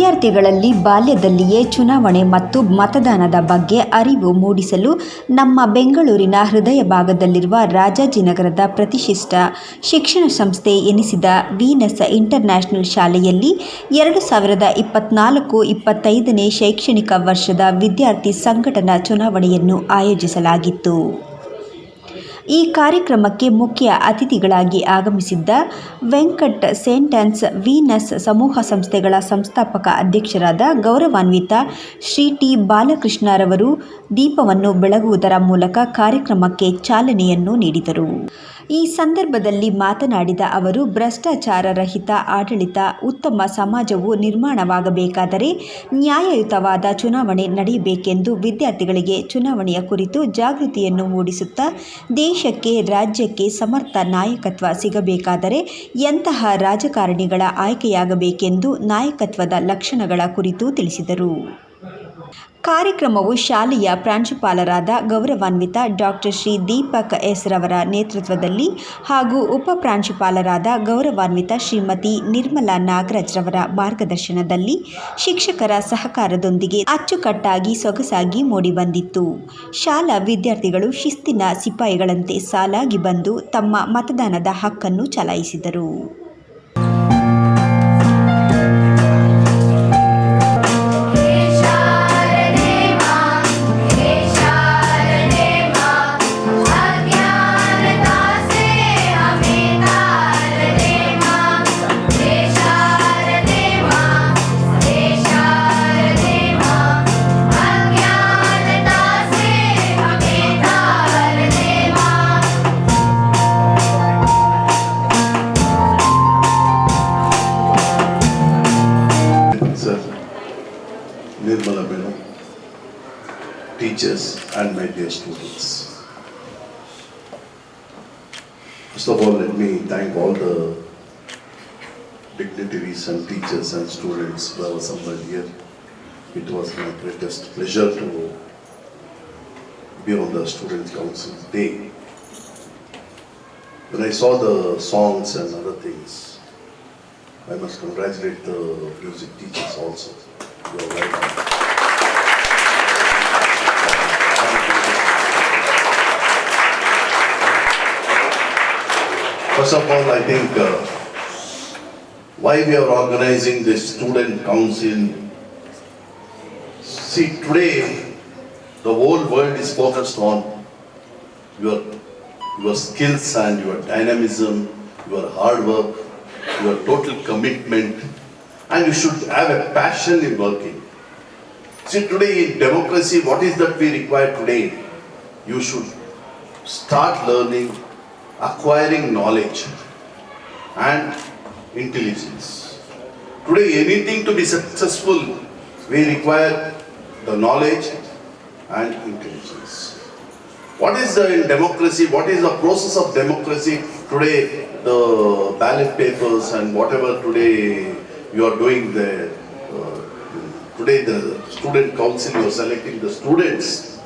ವಿದ್ಯಾರ್ಥಿಗಳಲ್ಲಿ ಬಾಲ್ಯದಲ್ಲಿಯೇ ಚುನಾವಣೆ ಮತ್ತು ಮತದಾನದ ಬಗ್ಗೆ ಅರಿವು ಮೂಡಿಸಲು ನಮ್ಮ ಬೆಂಗಳೂರಿನ ಹೃದಯ ಭಾಗದಲ್ಲಿರುವ ರಾಜಾಜಿನಗರದ ಪ್ರತಿಷ್ಠಿತ ಶಿಕ್ಷಣ ಸಂಸ್ಥೆ ಎನಿಸಿದ ವೀನಸ್ ಇಂಟರ್ನ್ಯಾಷನಲ್ ಶಾಲೆಯಲ್ಲಿ ಎರಡು ಸಾವಿರದ ಇಪ್ಪತ್ನಾಲ್ಕು ಇಪ್ಪತ್ತೈದನೇ ಶೈಕ್ಷಣಿಕ ವರ್ಷದ ವಿದ್ಯಾರ್ಥಿ ಸಂಘಟನಾ ಚುನಾವಣೆಯನ್ನು ಆಯೋಜಿಸಲಾಗಿತ್ತು. ಈ ಕಾರ್ಯಕ್ರಮಕ್ಕೆ ಮುಖ್ಯ ಅತಿಥಿಗಳಾಗಿ ಆಗಮಿಸಿದ್ದ ವೆಂಕಟ್ ಸೇಂಟನ್ಸ್ ವೀನಸ್ ಸಮೂಹ ಸಂಸ್ಥೆಗಳ ಸಂಸ್ಥಾಪಕ ಅಧ್ಯಕ್ಷರಾದ ಗೌರವಾನ್ವಿತ ಶ್ರೀ ಟಿ ಬಾಲಕೃಷ್ಣರವರು ದೀಪವನ್ನು ಬೆಳಗುವುದರ ಮೂಲಕ ಕಾರ್ಯಕ್ರಮಕ್ಕೆ ಚಾಲನೆಯನ್ನು ನೀಡಿದರು. ಈ ಸಂದರ್ಭದಲ್ಲಿ ಮಾತನಾಡಿದ ಅವರು ಭ್ರಷ್ಟಾಚಾರ ರಹಿತ ಆಡಳಿತ ಉತ್ತಮ ಸಮಾಜವು ನಿರ್ಮಾಣವಾಗಬೇಕಾದರೆ ನ್ಯಾಯಯುತವಾದ ಚುನಾವಣೆ ನಡೆಯಬೇಕೆಂದು ವಿದ್ಯಾರ್ಥಿಗಳಿಗೆ ಚುನಾವಣೆಯ ಕುರಿತು ಜಾಗೃತಿಯನ್ನು ಮೂಡಿಸುತ್ತಾ ದೇಶಕ್ಕೆ, ರಾಜ್ಯಕ್ಕೆ ಸಮರ್ಥ ನಾಯಕತ್ವ ಸಿಗಬೇಕಾದರೆ ಎಂತಹ ರಾಜಕಾರಣಿಗಳ ಆಯ್ಕೆಯಾಗಬೇಕೆಂದು ನಾಯಕತ್ವದ ಲಕ್ಷಣಗಳ ಕುರಿತು ತಿಳಿಸಿದರು. ಕಾರ್ಯಕ್ರಮವು ಶಾಲೆಯ ಪ್ರಾಂಶುಪಾಲರಾದ ಗೌರವಾನ್ವಿತ ಡಾಕ್ಟರ್ ಶ್ರೀ ದೀಪಕ್ ಎಸ್ ರವರ ನೇತೃತ್ವದಲ್ಲಿ ಹಾಗೂ ಉಪ ಪ್ರಾಂಶುಪಾಲರಾದ ಗೌರವಾನ್ವಿತ ಶ್ರೀಮತಿ ನಿರ್ಮಲಾ ನಾಗರಾಜ್ ರವರ ಮಾರ್ಗದರ್ಶನದಲ್ಲಿ ಶಿಕ್ಷಕರ ಸಹಕಾರದೊಂದಿಗೆ ಅಚ್ಚುಕಟ್ಟಾಗಿ ಸೊಗಸಾಗಿ ಮೂಡಿಬಂದಿತ್ತು. ಶಾಲಾ ವಿದ್ಯಾರ್ಥಿಗಳು ಶಿಸ್ತಿನ ಸಿಪಾಯಿಗಳಂತೆ ಸಾಲಾಗಿ ಬಂದು ತಮ್ಮ ಮತದಾನದ ಹಕ್ಕನ್ನು ಚಲಾಯಿಸಿದರು. Dear students. First of all, let me thank all the dignitaries and teachers and students who have assembled here. It was my greatest pleasure to be on the Student Council Day. When I saw the songs and other things, I must congratulate the music teachers also. You are well done. First of all, I think uh, why we are organizing this student council. See, today the whole world is focused on your your skills and your dynamism, your hard work, your total commitment, and you should have a passion in working. See, today in democracy, what is that we require today? You should start learning, acquiring knowledge and intelligence. Today, anything to be successful, we require the knowledge and intelligence. What is the in democracy? What is the process of democracy today? The ballot papers and whatever today you are doing there. uh, today the student council you are selecting the students.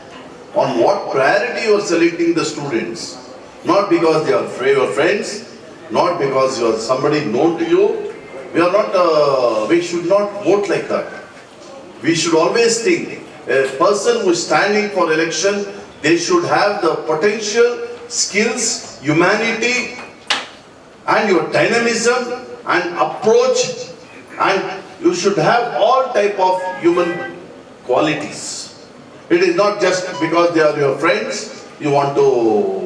On what priority you are selecting the students? Not because they are your friends, not because you are somebody known to you. We are not. Uh, we should not vote like that. We should always think a person who is standing for election, they should have the potential, skills, humanity, and your dynamism and approach, and you should have all type of human qualities. It is not just because they are your friends, you want to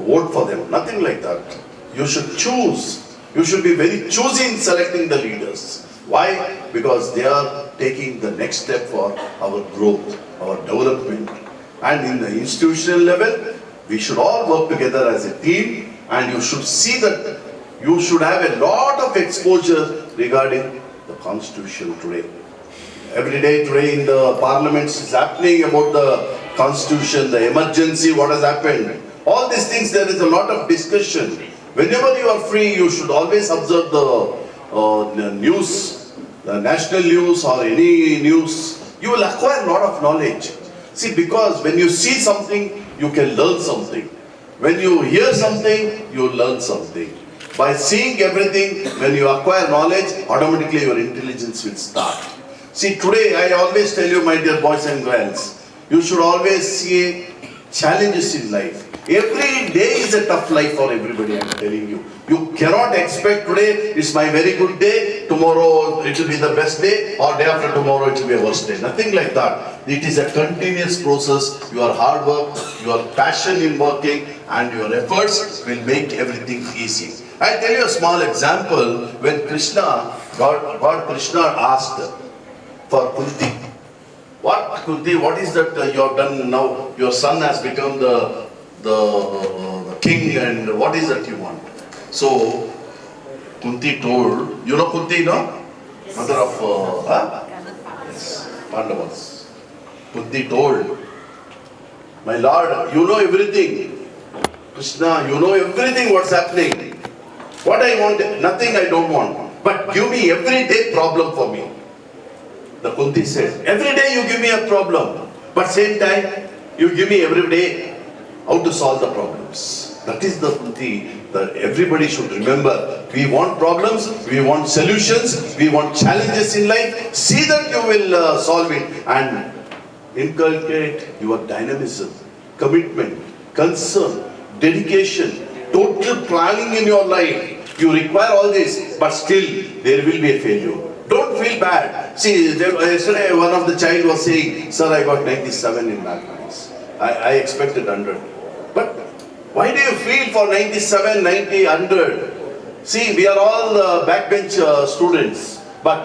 vote for them. Nothing like that. You should choose. You should be very choosy in selecting the leaders. Why? Because they are taking the next step for our growth, our development. And in the institutional level, we should all work together as a team and you should see that you should have a lot of exposure regarding the constitution today. Every day today in the parliaments is happening about the constitution, the emergency, what has happened. All these things, there is a lot of discussion. Whenever you are free, you should always observe the, uh, news, the national news or any news. You will acquire a lot of knowledge. See, because when you see something, you can learn something. When you hear something, you learn something. By seeing everything, when you acquire knowledge, automatically your intelligence will start. See, today I always tell you, my dear boys and girls, you should always see challenges in life. Every day is a tough life for everybody, I'm telling you. You cannot expect today is my very good day, tomorrow it will be the best day, or day after tomorrow it will be a worst day. Nothing like that. It is a continuous process. Your hard work, your passion in working, and your efforts will make everything easy. I'll tell you a small example. When Krishna, God, God Krishna asked for Kunti, what Kunti, what is that uh, you have done now? Your son has become the, the, the king and what is that you want? So Kunti told, you know Kunti, no? Mother of, uh, huh? Yes, Pandavas. Kunti told, my lord, you know everything. Krishna, you know everything what's happening. What I want, nothing I don't want. But give me every day problem for me. The Kunti says, every day you give me a problem, but same time you give me every day how to solve the problems. That is the Kunti that everybody should remember. We want problems, we want solutions, we want challenges in life. See that you will uh, solve it and inculcate your dynamism, commitment, concern, dedication, total planning in your life. You require all this, but still there will be a failure. Don't feel bad. See, there, yesterday one of the child was saying, Sir, I got 97 in mathematics. I, I expected 100. But why do you feel for 97, 90, 100? See, we are all uh, backbench uh, students. But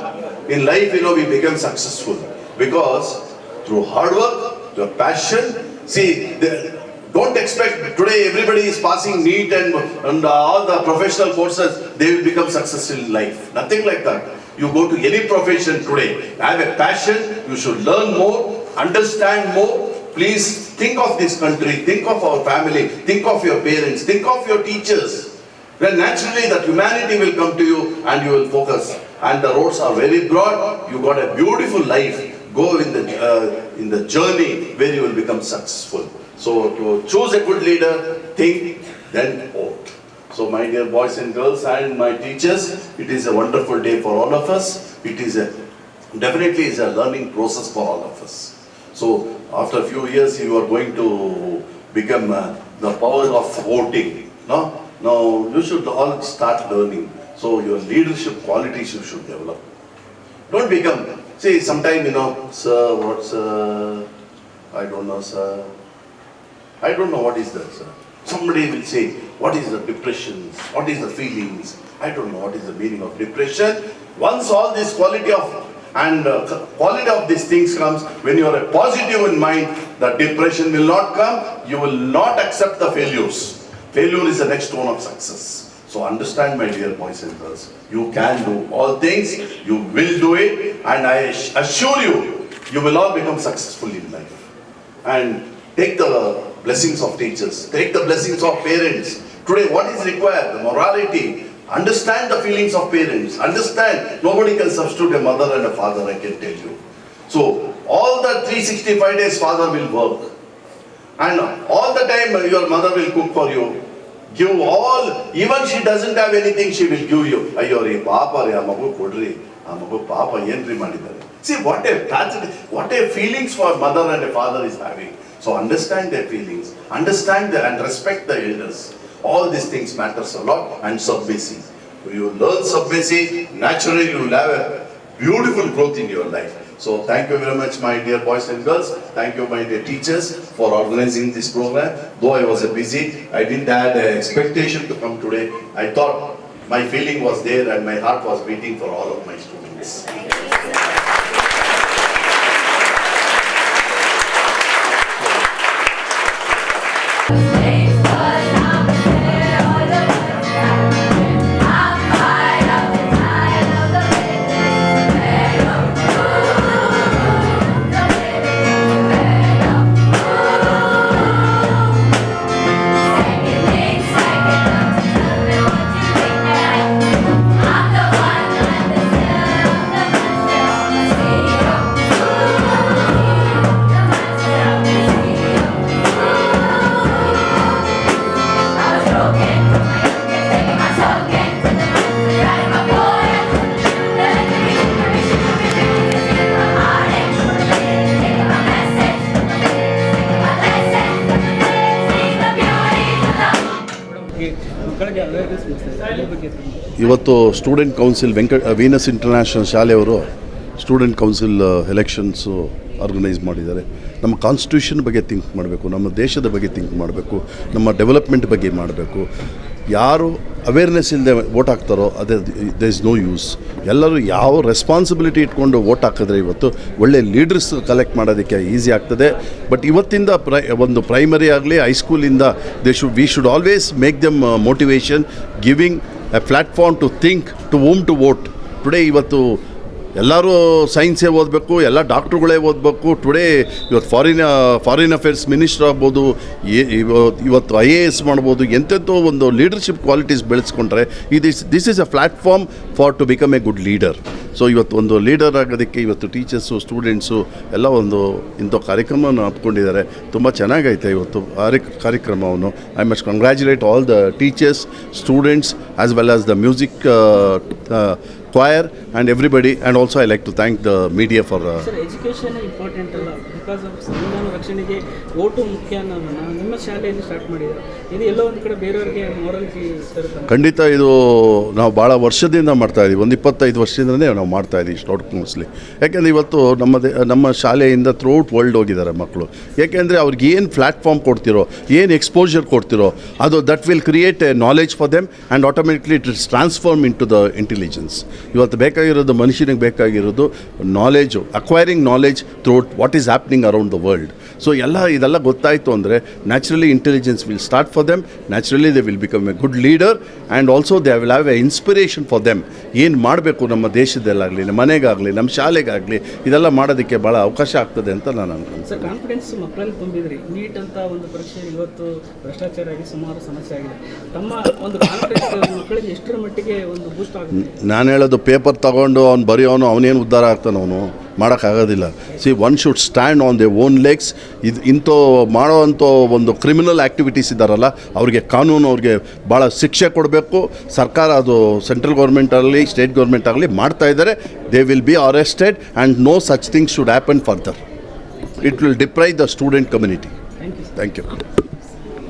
in life, you know, we become successful. Because through hard work, your passion, see, the, don't expect today everybody is passing NEET and, and uh, all the professional courses, they will become successful in life. Nothing like that. You go to any profession today, have a passion, you should learn more, understand more. Please think of this country, think of our family, think of your parents, think of your teachers. Then naturally that humanity will come to you and you will focus. And the roads are very broad, you got a beautiful life. Go in the, uh, in the journey where you will become successful. So to choose a good leader, think, then. So my dear boys and girls and my teachers, it is a wonderful day for all of us. It is a, definitely is a learning process for all of us. So after a few years, you are going to become uh, the power of voting. No, now you should all start learning. So your leadership qualities you should develop. Don't become. See, sometime you know, sir, what's I don't know, sir. I don't know what is that, sir. Somebody will say, what is the depression? What is the feelings? I don't know what is the meaning of depression. Once all this quality of and uh, quality of these things comes, when you are a positive in mind, the depression will not come. You will not accept the failures. Failure is the next stone of success. So understand, my dear boys and girls, you can do all things. You will do it, and I assure you, you will all become successful in life. And take the blessings of teachers, take the blessings of parents. Today, what is required? The morality. Understand the feelings of parents. Understand. Nobody can substitute a mother and a father, I can tell you. So, all the 365 days, father will work. And all the time, your mother will cook for you. Give all, even she doesn't have anything, she will give you. ಅಯ್ಯೋ ರೀ ಪಾಪ ರೀ ಆ ಮಗು ಕೊಡ್ರಿ ಆ ಮಗು ಪಾಪ ಏನ್ರಿ ಮಾಡಿದ್ದಾರೆ see what A tragedy, what a feelings for mother and a father is having. so understand their feelings, understand the, and respect the elders. All these things matters a lot and submissive. You learn submissive, naturally you will have a beautiful growth in your life. So thank you very much, my dear boys and girls. Thank you, my dear teachers, for organizing this program. Though I was a busy, I didn't have an expectation to come today. I thought my feeling was there and my heart was beating for all of my students. ಇವತ್ತು student council Venkata Venus international ಶಾಲೆಯವರು student council elections organise ಮಾಡಿದ್ದಾರೆ. ನಮ್ಮ constitution ಬಗ್ಗೆ think ಮಾಡಬೇಕು, ನಮ್ಮ ದೇಶದ ಬಗ್ಗೆ think ಮಾಡಬೇಕು, ನಮ್ಮ ಡೆವಲಪ್ಮೆಂಟ್ ಬಗ್ಗೆ ಮಾಡಬೇಕು. ಯಾರು ಅವೇರ್ನೆಸ್ ಇಲ್ಲದೆ ವೋಟ್ ಹಾಕ್ತಾರೋ ಅದೇ ದೇ ಇಸ್ ನೋ ಯೂಸ್ ಎಲ್ಲರೂ ಯಾವ ರೆಸ್ಪಾನ್ಸಿಬಿಲಿಟಿ ಇಟ್ಕೊಂಡು ವೋಟ್ ಹಾಕಿದ್ರೆ ಇವತ್ತು ಒಳ್ಳೆ ಲೀಡರ್ಸ್ ಕಲೆಕ್ಟ್ ಮಾಡೋದಕ್ಕೆ ಈಸಿ ಆಗ್ತದೆ. ಬಟ್ ಇವತ್ತಿಂದ ಪ್ರೈ ಒಂದು ಪ್ರೈಮರಿ ಆಗಲಿ ಹೈಸ್ಕೂಲಿಂದ they should we should always make them motivation giving a platform to think to whom to vote today ಇವತ್ತು ಎಲ್ಲರೂ ಸೈನ್ಸೇ ಓದಬೇಕು, ಎಲ್ಲ ಡಾಕ್ಟ್ರುಗಳೇ ಓದಬೇಕು. ಟುಡೇ ಇವತ್ತು ಫಾರಿನ್ ಫಾರಿನ್ ಅಫೇರ್ಸ್ ಮಿನಿಸ್ಟರ್ ಆಗ್ಬೋದು ಇವತ್ತು ಐ ಎ ಎಸ್ ಮಾಡ್ಬೋದು ಎಂಥೆಂಥೋ ಒಂದು ಲೀಡರ್ಶಿಪ್ ಕ್ವಾಲಿಟೀಸ್ ಬೆಳೆಸ್ಕೊಂಡ್ರೆ ಇದು this is a platform for to become a good leader so ಇವತ್ತು ಒಂದು ಲೀಡರ್ ಆಗೋದಕ್ಕೆ ಇವತ್ತು ಟೀಚರ್ಸು ಸ್ಟೂಡೆಂಟ್ಸು ಎಲ್ಲ ಒಂದು ಇಂಥ ಕಾರ್ಯಕ್ರಮವನ್ನು ಹಮ್ಮಿಕೊಂಡಿದ್ದಾರೆ. ತುಂಬ ಚೆನ್ನಾಗೈತೆ ಇವತ್ತು ಕಾರ್ಯ, ಕಾರ್ಯಕ್ರಮವನ್ನು. I must congratulate all the teachers students as well as the music choir. And everybody and also I like to thank the media for sir education important ಅಲ್ಲ? ಬಿಕಾಸ್ ಆಫ್ ಸಂವಿಧಾನ ರಕ್ಷಣೆಗೆ ಓಟು ಮುಖ್ಯ ಅನ್ನೋದನ್ನ ನಿಮ್ಮ ಶಾಲೆಯಲ್ಲಿ ಸ್ಟಾರ್ಟ್ ಮಾಡಿದ್ದಾರೆ? ಇದು ಎಲ್ಲೋ ಒಂದು ಕಡೆ ಬೇರೆಯವರಿಗೆ ಮೊರಾಲಿಟಿ ಖಂಡಿತ ಇದು ನಾವು ಭಾಳ ವರ್ಷದಿಂದ ಮಾಡ್ತಾ ಇದ್ದೀವಿ ಒಂದು ಇಪ್ಪತ್ತೈದು ವರ್ಷದಿಂದಲೇ ನಾವು ಮಾಡ್ತಾ ಇದ್ದೀವಿ ಸ್ಟೌಟ್ ಮೋಸ್ಟ್ಲಿ ಯಾಕೆಂದರೆ ಇವತ್ತು ನಮ್ಮ ದೇ- ನಮ್ಮ ಶಾಲೆಯಿಂದ ಥ್ರೂಔಟ್ ವರ್ಲ್ಡ್ ಹೋಗಿದ್ದಾರೆ ಮಕ್ಕಳು ಯಾಕೆಂದರೆ ಅವ್ರಿಗೆ ಏನು ಪ್ಲ್ಯಾಟ್ಫಾರ್ಮ್ ಕೊಡ್ತಿರೋ ಏನು ಎಕ್ಸ್ಪೋಜರ್ ಕೊಡ್ತಿರೋ ಅದು that will create a knowledge for them and automatically it is transform in to the intelligence ಇವತ್ತು ಬೇಕಾಗಿರೋದು ಮನುಷ್ಯನಿಗೆ ಬೇಕಾಗಿರೋದು knowledge acquiring knowledge throughout what is happening around the world so ಎಲ್ಲ ಇದೆಲ್ಲ ಗೊತ್ತಾಯಿತು ಅಂದರೆ naturally intelligence will start for them naturally they will become a good leader and also they will have a inspiration for them ಏನು ಮಾಡಬೇಕು ನಮ್ಮ ದೇಶದಲ್ಲಾಗಲಿ ನಮ್ಮ ಮನೆಗಾಗಲಿ ನಮ್ಮ ಶಾಲೆಗಾಗಲಿ ಇದೆಲ್ಲ ಮಾಡೋದಕ್ಕೆ ಭಾಳ ಅವಕಾಶ ಆಗ್ತದೆ ಅಂತ ನಾನು ಅನ್ಕೊಂಡು. ಕಾನ್ಫಿಡೆನ್ಸ್ ಮಕ್ಕಳಲ್ಲಿ ತುಂಬಿದ್ರಿ. ನೀಟ್ ಅಂತ ಒಂದು ಪರೀಕ್ಷೆ ಇವತ್ತು ಭ್ರಷ್ಟಾಚಾರ ಆಗಿ ಸುಮಾರು ಸಮಸ್ಯೆ ಆಗಿದೆ. ತಮ್ಮ ಒಂದು ಕಾನ್ಫಿಡೆನ್ಸ್ ಮಕ್ಕಳಿಗೆ ಎಷ್ಟರ ಮಟ್ಟಿಗೆ ಒಂದು ಬೂಸ್ಟ್ ಆಗುತ್ತೆ? ನಾನು ಹೇಳೋದು ಪೇಪರ್ ತಗೊಂಡು ಅವ್ನು ಬರೆಯೋನು, ಅವನೇನು ಉದ್ಧಾರ ಆಗ್ತಾನೆ ಅವನು. ಮಾಡೋಕ್ಕಾಗೋದಿಲ್ಲ. See one should stand on the own legs ಇದು ಇಂಥ, ಮಾಡೋವಂಥ ಒಂದು ಕ್ರಿಮಿನಲ್ ಆ್ಯಕ್ಟಿವಿಟೀಸ್ ಇದ್ದಾರಲ್ಲ, ಅವ್ರಿಗೆ ಕಾನೂನು, ಅವ್ರಿಗೆ ಭಾಳ ಶಿಕ್ಷೆ ಕೊಡಬೇಕು. ಸರ್ಕಾರ ಅದು ಸೆಂಟ್ರಲ್ ಗೌರ್ಮೆಂಟ್ ಆಗಲಿ ಸ್ಟೇಟ್ ಗೌರ್ಮೆಂಟ್ ಆಗಲಿ ಮಾಡ್ತಾ ಇದ್ದಾರೆ. They will be arrested and no such things should happen further it will deprive the student community thank you thank you